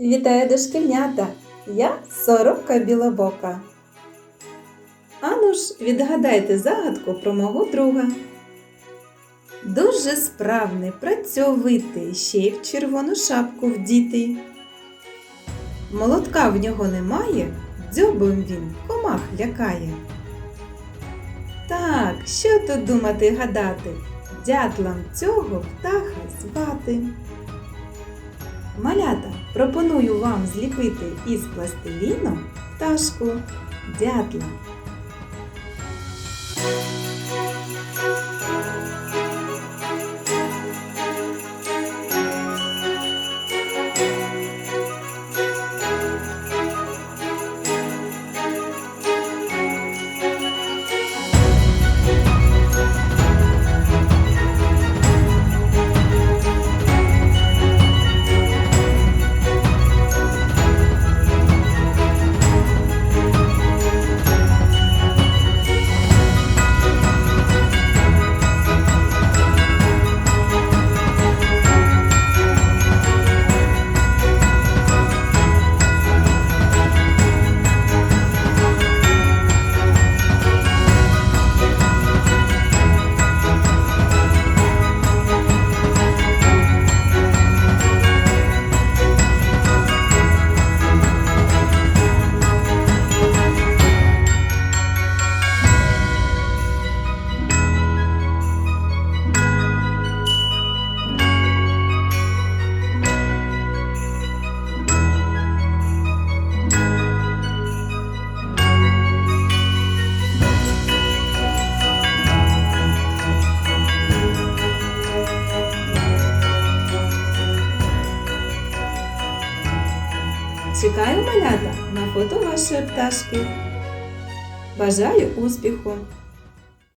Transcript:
Вітаю дошкільнята! Я сорока білобока. Ану ж, відгадайте загадку про мого друга. Дуже справний, працьовитий, ще й в червону шапку вдітий. Молотка в нього немає, дзьобом він комах лякає. Так, що тут думати гадати? Дятлам цього птаха звати. Малята, пропоную вам зліпити із пластиліну пташку дятла. Чекаю малята на фото вашої пташки. Бажаю успіху!